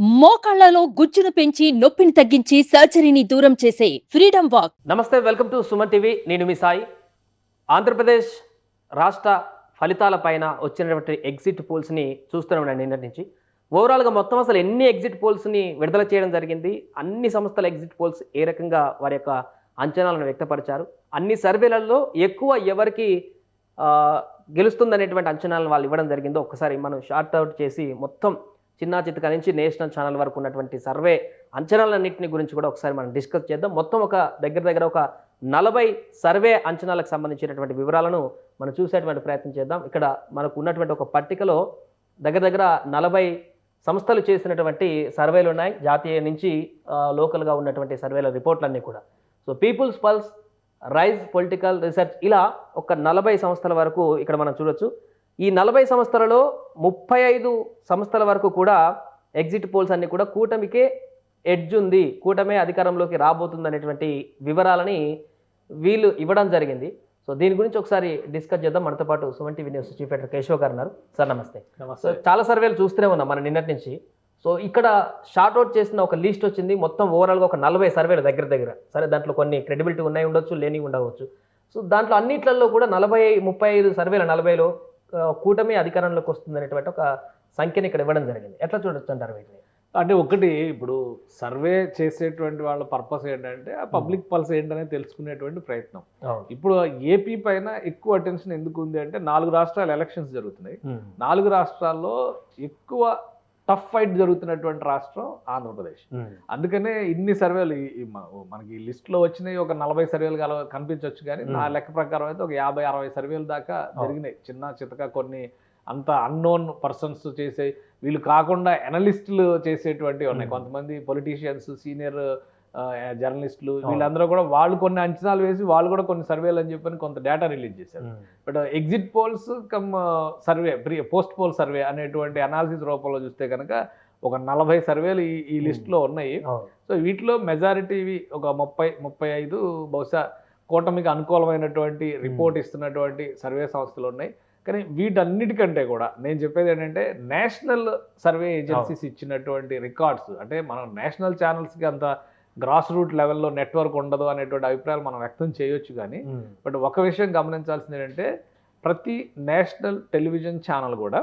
మోకాళ్ళలో గుజ్జును పెంచి నొప్పిని తగ్గించి సర్జరీని దూరం చేసే ఫ్రీడమ్ వాక్. నమస్తే వెల్కమ్ టు సుమన్ టీవీ. నేను మీ సాయి. ఆంధ్రప్రదేశ్ రాష్ట్ర ఫలితాలపైన వచ్చినటువంటి ఎగ్జిట్ పోల్స్ని చూస్తున్నాం నిన్నటి నుంచి. ఓవరాల్గా మొత్తం అసలు ఎన్ని ఎగ్జిట్ పోల్స్ని విడుదల చేయడం జరిగింది? అన్ని సంస్థల ఎగ్జిట్ పోల్స్ ఏ రకంగా వారి యొక్క అంచనాలను వ్యక్తపరిచారు? అన్ని సర్వేలలో ఎక్కువ ఎవరికి గెలుస్తుందనేటువంటి అంచనాలను వాళ్ళు ఇవ్వడం జరిగిందో ఒకసారి మనం షార్ట్ అవుట్ చేసి మొత్తం చిన్న చితక నుంచి నేషనల్ ఛానల్ వరకు ఉన్నటువంటి సర్వే అంచనాలన్నింటిని గురించి కూడా ఒకసారి మనం డిస్కస్ చేద్దాం. మొత్తం ఒక దగ్గర దగ్గర ఒక నలభై సర్వే అంచనాలకు సంబంధించినటువంటి వివరాలను మనం చూసేటువంటి ప్రయత్నం చేద్దాం. ఇక్కడ మనకు ఉన్నటువంటి ఒక పట్టికలో దగ్గర దగ్గర నలభై సంస్థలు చేసినటువంటి సర్వేలు ఉన్నాయి. జాతీయ నుంచి లోకల్గా ఉన్నటువంటి సర్వేల రిపోర్ట్లన్నీ కూడా. So people's pulse rise political research ఇలా ఒక నలభై సంస్థల వరకు ఇక్కడ మనం చూడొచ్చు. ఈ నలభై సంస్థలలో ముప్పై ఐదు సంస్థల వరకు కూడా ఎగ్జిట్ పోల్స్ అన్ని కూడా కూటమికే ఎడ్జ్ ఉంది. కూటమే అధికారంలోకి రాబోతుంది అనేటువంటి వివరాలని వీళ్ళు ఇవ్వడం జరిగింది. సో దీని గురించి ఒకసారి డిస్కస్ చేద్దాం. మనతో పాటు Suman TV news chief editor Keshav గారు ఉన్నారు. సార్ నమస్తే. సో చాలా సర్వేలు చూస్తూనే ఉన్నాం మన నిన్నటి నుంచి. సో ఇక్కడ షార్ట్ అవుట్ చేసిన ఒక లిస్ట్ వచ్చింది. మొత్తం ఓవరాల్గా ఒక నలభై సర్వేలు దగ్గర దగ్గర. సరే దాంట్లో కొన్ని క్రెడిబిలిటీ ఉన్నాయి ఉండొచ్చు లేని ఉండవచ్చు. సో దాంట్లో అన్నిట్లలో కూడా నలభై ముప్పై ఐదు సర్వేల నలభైలో కూటమి అధికారంలోకి వస్తుంది అనేటువంటి ఒక సంఖ్యని ఇక్కడ ఇవ్వడం జరిగింది. ఎట్లా చూడొచ్చు అంటారు వీటిని? అంటే ఒకటి ఇప్పుడు సర్వే చేసేటువంటి వాళ్ళ పర్పస్ ఏంటంటే ఆ పబ్లిక్ పల్స్ ఏంటనేది తెలుసుకునేటువంటి ప్రయత్నం. ఇప్పుడు ఏపీ పైన ఎక్కువ అటెన్షన్ ఎందుకు ఉంది అంటే నాలుగు రాష్ట్రాల ఎలక్షన్స్ జరుగుతున్నాయి. నాలుగు రాష్ట్రాల్లో ఎక్కువ టఫ్ ఫైట్ జరుగుతున్నటువంటి రాష్ట్రం ఆంధ్రప్రదేశ్. అందుకనే ఇన్ని సర్వేలు మనకి ఈ లిస్ట్లో వచ్చినాయి ఒక నలభై సర్వేలు కల కనిపించవచ్చు కానీ నా Hmm. లెక్క ప్రకారం అయితే ఒక యాభై అరవై సర్వేలు దాకా జరిగినాయి. చిన్న చితక కొన్ని అంత అన్నోన్ పర్సన్స్ చేసే వీళ్ళు కాకుండా ఎనలిస్టులు చేసేటువంటి ఉన్నాయి. Hmm. కొంతమంది పొలిటీషియన్స్ సీనియర్ జర్నలిస్టులు. వీళ్ళందరూ కూడా వాళ్ళు కొన్ని అంచనాలు వేసి వాళ్ళు కూడా కొన్ని సర్వేలు అని చెప్పని కొంత డేటా రిలీజ్ చేశారు. But exit polls cum survey pre post poll survey అనేటువంటి అనాలిసిస్ రూపంలో చూస్తే కనుక ఒక నలభై సర్వేలు ఈ ఈ లిస్ట్లో ఉన్నాయి. సో వీటిలో మెజారిటీవి ఒక ముప్పై ముప్పై ఐదు బహుశా కూటమికి అనుకూలమైనటువంటి రిపోర్ట్ ఇస్తున్నటువంటి సర్వే సంస్థలు ఉన్నాయి. కానీ వీటన్నిటికంటే కూడా నేను చెప్పేది ఏంటంటే నేషనల్ సర్వే ఏజెన్సీస్ ఇచ్చినటువంటి రికార్డ్స్ అంటే మనం నేషనల్ ఛానల్స్కి అంత గ్రాస్ రూట్ లెవెల్లో నెట్వర్క్ ఉండదు అనేటువంటి అభిప్రాయాలు మనం వ్యక్తం చేయొచ్చు కానీ బట్ ఒక విషయం గమనించాల్సింది ఏంటంటే ప్రతి నేషనల్ టెలివిజన్ ఛానల్ కూడా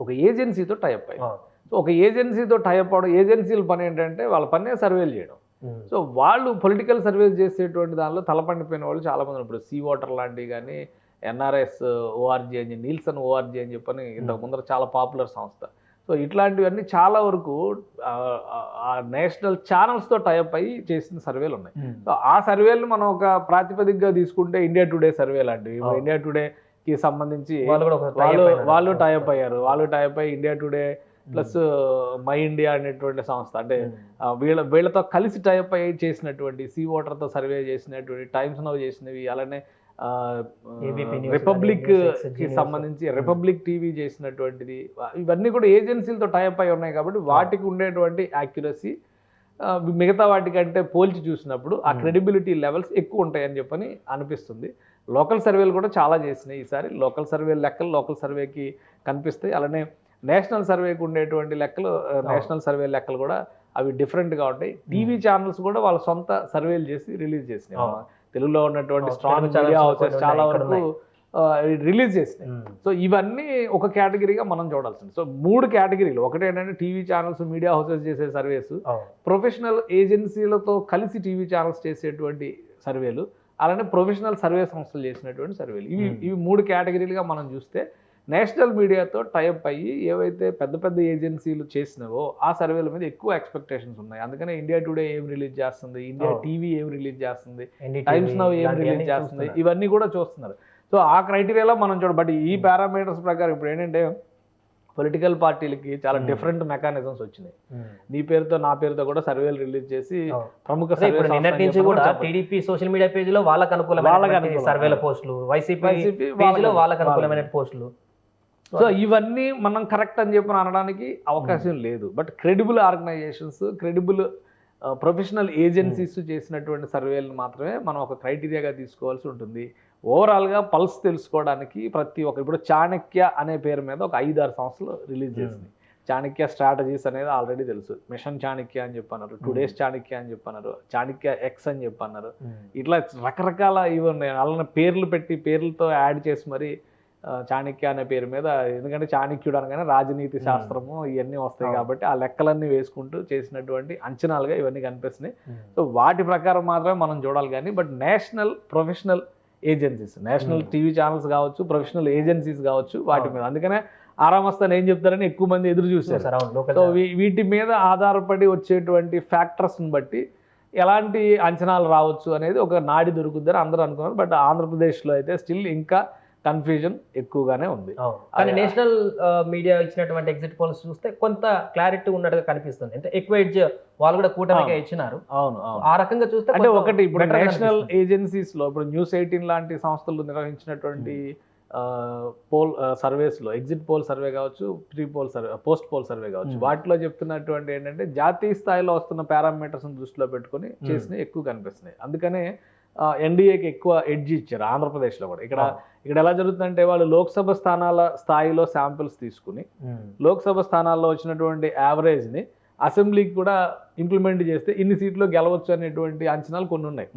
ఒక ఏజెన్సీతో టైప్ అయ్యింది. సో ఒక ఏజెన్సీతో టైప్ అవడం ఏజెన్సీల పని ఏంటంటే వాళ్ళ పనే సర్వేలు చేయడం. సో వాళ్ళు పొలిటికల్ సర్వేస్ చేసేటువంటి దానిలో తలపండిపోయిన వాళ్ళు చాలా మంది ఉన్నారు. ఇప్పుడు సీ వాటర్ లాంటివి కానీ ఎన్ఆర్ఎస్ ఓఆర్జీ అని నీల్సన్ ఓఆర్జీ అని చెప్పని ఇంతకు ముందర చాలా పాపులర్ సంస్థ. సో ఇట్లాంటివన్నీ చాలా వరకు ఆ, నేషనల్ ఛానల్స్తో టైప్ అయ్యి చేసిన సర్వేలు ఉన్నాయి. సో ఆ సర్వేలు మనం ఒక ప్రాతిపదికగా తీసుకుంటే ఇండియా టుడే సర్వే లాంటివి అవును. ఇండియా టుడే కి సంబంధించి వాళ్ళు వాళ్ళు టైప్ అయ్యారు. వాళ్ళు టైప్ అయ్యి India Today plus My India అనేటువంటి సంస్థ అంటే వీళ్ళ వీళ్ళతో కలిసి టైప్ అయ్యి చేసినటువంటి సీ వాటర్తో సర్వే చేసినటువంటి టైమ్స్ నవ్ చేసినవి అలానే రిపబ్లిక్కి. సంబంధించి రిపబ్లిక్ టీవీ చేసినటువంటిది ఇవన్నీ కూడా ఏజెన్సీలతో టైప్ అయి ఉన్నాయి కాబట్టి వాటికి ఉండేటువంటి యాక్యురసీ మిగతా వాటికంటే పోల్చి చూసినప్పుడు ఆ. క్రెడిబిలిటీ లెవెల్స్ ఎక్కువ ఉంటాయని చెప్పని అనిపిస్తుంది. లోకల్ సర్వేలు కూడా చాలా చేసినాయి ఈసారి. లోకల్ సర్వే లెక్కలు లోకల్ సర్వేకి కనిపిస్తాయి. అలానే నేషనల్ సర్వేకి ఉండేటువంటి లెక్కలు నేషనల్ సర్వే లెక్కలు కూడా అవి డిఫరెంట్గా ఉంటాయి. టీవీ ఛానల్స్ కూడా వాళ్ళ సొంత సర్వేలు చేసి రిలీజ్ చేసినాయి. తెలుగులో ఉన్నటువంటి స్ట్రాంగ్ హౌసెస్ చాలా వరకు రిలీజ్ చేసినాయి. సో ఇవన్నీ ఒక కేటగిరీగా మనం చూడాల్సింది. సో మూడు కేటగిరీలు ఒకటి ఏంటంటే టీవీ ఛానల్స్ మీడియా హౌసెస్ చేసే సర్వేస్ ప్రొఫెషనల్ ఏజెన్సీలతో కలిసి టీవీ ఛానల్స్ చేసేటువంటి సర్వేలు అలానే ప్రొఫెషనల్ సర్వే సంస్థలు చేసినటువంటి సర్వేలు ఇవి. ఇవి మూడు కేటగిరీలుగా మనం చూస్తే నేషనల్ మీడియాతో టైప్ అయ్యి ఏవైతే పెద్ద పెద్ద ఏజెన్సీలు చేసినావో ఆ సర్వేల మీద ఎక్కువ ఎక్స్పెక్టేషన్స్ ఉన్నాయి. అందుకనే ఇండియా టుడే ఏం రిలీజ్ చేస్తుంది? ఇండియా. టీవీ ఏం రిలీజ్ చేస్తుంది? టైమ్స్ నవ్ ఏం రిలీజ్ చేస్తుంది? ఇవన్నీ కూడా చూస్తున్నారు. సో ఆ క్రైటీరియాలో మనం చూడ బట్ ఈ పారామీటర్స్ ప్రకారం ఇప్పుడు ఏంటంటే పొలిటికల్ పార్టీలకి చాలా Hmm. డిఫరెంట్ మెకానిజమ్స్ వచ్చినాయి. నీ పేరుతో నా పేరుతో కూడా సర్వేలు రిలీజ్ చేసి ప్రముఖ నిన్నటి నుంచి కూడా టీడీపీ సోషల్ మీడియా పేజీలో వాళ్ళకి అనుకూలమైన అనుకూలం. సర్వేల పోస్టులు వైసీపీ వాళ్ళకి అనుకూలమైన. పోస్టులు సో ఇవన్నీ మనం కరెక్ట్ అని చెప్పి అనడానికి అవకాశం లేదు. But credible organisations credible professional agencies చేసినటువంటి సర్వేలను మాత్రమే మనం ఒక క్రైటీరియాగా తీసుకోవాల్సి ఉంటుంది. ఓవరాల్గా పల్స్ తెలుసుకోవడానికి ప్రతి ఒక్క ఇప్పుడు చాణక్య అనే పేరు మీద ఒక ఐదారు సంస్థలు రిలీజ్ Hmm. చేసింది చాణక్య స్ట్రాటజీస్ అనేది ఆల్రెడీ తెలుసు. మిషన్ చాణక్య అని చెప్పన్నారు టూ డేస్ చాణక్య అని చెప్పన్నారు చాణక్య ఎక్స్ అని చెప్పన్నారు. ఇట్లా రకరకాల ఇవి ఉన్నాయి. అలానే పేర్లు పెట్టి పేర్లతో యాడ్ చేసి మరి చాణక్య అనే పేరు మీద ఎందుకంటే చాణక్యుడు అనగానే రాజనీతి శాస్త్రము ఇవన్నీ వస్తాయి. కాబట్టి ఆ లెక్కలన్నీ వేసుకుంటూ చేసినటువంటి అంచనాలుగా ఇవన్నీ కనిపిస్తున్నాయి. సో వాటి ప్రకారం మాత్రమే మనం చూడాలి కానీ but national professional agencies national. TV channels కావచ్చు ప్రొఫెషనల్ ఏజెన్సీస్ కావచ్చు వాటి. మీద. అందుకనే ఆరామస్తాను ఏం చెప్తారని ఎక్కువ మంది ఎదురు లోకల్ సో వీటి మీద ఆధారపడి వచ్చేటువంటి ఫ్యాక్టర్స్ని బట్టి ఎలాంటి అంచనాలు రావచ్చు అనేది ఒక నాడి దొరుకుద్దని అందరూ అనుకున్నారు. బట్ ఆంధ్రప్రదేశ్లో అయితే స్టిల్ ఇంకా కన్ఫ్యూజన్ ఎక్కువగానే ఉంది కానీ. నేషనల్ మీడియా ఇచ్చినటువంటి ఎగ్జిట్ పోల్స్ చూస్తే కొంత క్లారిటీ ఉన్నట్టుగా కనిపిస్తుంది అంటే ఎక్కువ ఎడ్జ్ వాళ్ళు కూడా కూటమిగా. ఇచ్చినారు అవును ఆ రకంగా చూస్తే అంటే ఒకటి ఇప్పుడు నేషనల్. ఏజెన్సీస్లో ఇప్పుడు న్యూస్ ఎయిటీన్ లాంటి సంస్థలు నిర్వహించినటువంటి పోల్ సర్వేస్లో ఎగ్జిట్ పోల్ సర్వే కావచ్చు pre poll survey post poll survey కావచ్చు. వాటిలో చెప్తున్నటువంటి ఏంటంటే జాతీయ స్థాయిలో వస్తున్న పారామీటర్స్ దృష్టిలో పెట్టుకొని. చేసినవి ఎక్కువ కనిపిస్తున్నాయి అందుకనే ఎన్డీఏకి ఎక్కువ ఎడ్జ్ ఇచ్చారు ఆంధ్రప్రదేశ్లో కూడా ఇక్కడ. ఇక్కడ ఎలా జరుగుతుందంటే వాళ్ళు లోక్సభ స్థానాల స్థాయిలో శాంపిల్స్ తీసుకుని. లోక్సభ స్థానాల్లో వచ్చినటువంటి యావరేజ్ని అసెంబ్లీకి కూడా ఇంప్లిమెంట్ చేస్తే ఇన్ని సీట్లు గెలవచ్చు అనేటువంటి అంచనాలు కొన్ని ఉన్నాయి.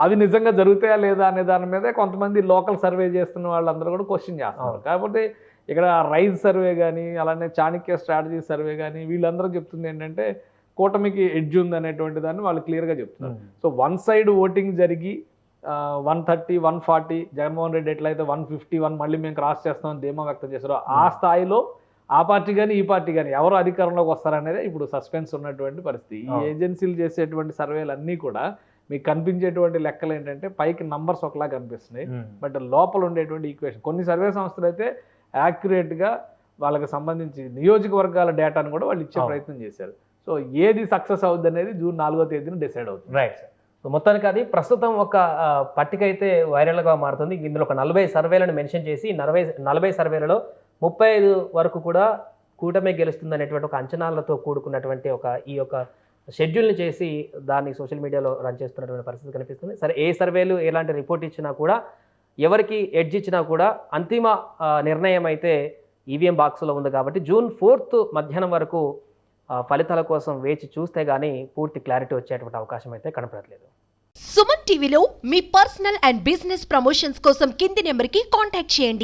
అవి నిజంగా జరుగుతాయా లేదా అనే దాని మీద కొంతమంది లోకల్ సర్వే చేస్తున్న వాళ్ళందరూ కూడా క్వశ్చన్ చేస్తున్నారు. కాకపోతే ఇక్కడ రైజ్ సర్వే కానీ అలానే చాణక్య స్ట్రాటజీ సర్వే కానీ వీళ్ళందరూ చెప్తుంది ఏంటంటే కూటమికి ఎడ్జ్ ఉంది అనేటువంటి దాన్ని వాళ్ళు క్లియర్గా చెప్తున్నారు. సో వన్ సైడ్ ఓటింగ్ జరిగి one thirty one forty Jaganmohan Reddy ఎట్లయితే వన్ ఫిఫ్టీ వన్ మళ్ళీ మేము క్రాస్ చేస్తామని ధీమా వ్యక్తం చేశారో ఆ Hmm. స్థాయిలో ఆ పార్టీ కానీ ఈ పార్టీ కానీ ఎవరు అధికారంలోకి వస్తారనేది ఇప్పుడు సస్పెన్స్ ఉన్నటువంటి పరిస్థితి ఈ. ఏజెన్సీలు చేసేటువంటి సర్వేలు అన్నీ కూడా మీకు కనిపించేటువంటి లెక్కలు ఏంటంటే పైకి నంబర్స్ ఒకలా కనిపిస్తున్నాయి ఉమ్. బట్ లోపల ఉండేటువంటి ఈక్వేషన్ కొన్ని సర్వే సంస్థలు అయితే యాక్యురేట్గా వాళ్ళకి సంబంధించి నియోజకవర్గాల డేటాను కూడా వాళ్ళు ఇచ్చే. ప్రయత్నం చేశారు సో ఏది సక్సెస్ అవుద్ది అనేది జూన్ నాలుగో తేదీన డిసైడ్ అవుతుంది. రైట్ సార్ సో మొత్తానికి అది ప్రస్తుతం ఒక పట్టిక అయితే వైరల్గా మారుతుంది. ఇందులో ఒక నలభై సర్వేలను మెన్షన్ చేసి నలభై నలభై సర్వేలలో ముప్పై ఐదు వరకు కూడా కూటమి గెలుస్తుంది అనేటువంటి ఒక అంచనాలతో కూడుకున్నటువంటి ఒక ఈ యొక్క షెడ్యూల్ని చేసి దాన్ని సోషల్ మీడియాలో రన్ చేస్తున్నటువంటి పరిస్థితి కనిపిస్తుంది. సరే ఏ సర్వేలు ఎలాంటి రిపోర్ట్ ఇచ్చినా కూడా ఎవరికి ఎడ్జ్ ఇచ్చినా కూడా అంతిమ నిర్ణయం అయితే ఈవీఎం బాక్స్లో ఉంది కాబట్టి జూన్ ఫోర్త్ మధ్యాహ్నం వరకు ఫలితాల కోసం వేచి చూస్తే కానీ పూర్తి క్లారిటీ వచ్చేటువంటి అవకాశం అయితే కనపడట్లేదు. సుమన్ టీవీలో మీ పర్సనల్ అండ్ బిజినెస్ ప్రమోషన్స్ కోసం కింది నెంబర్కి కాంటాక్ట్ చేయండి.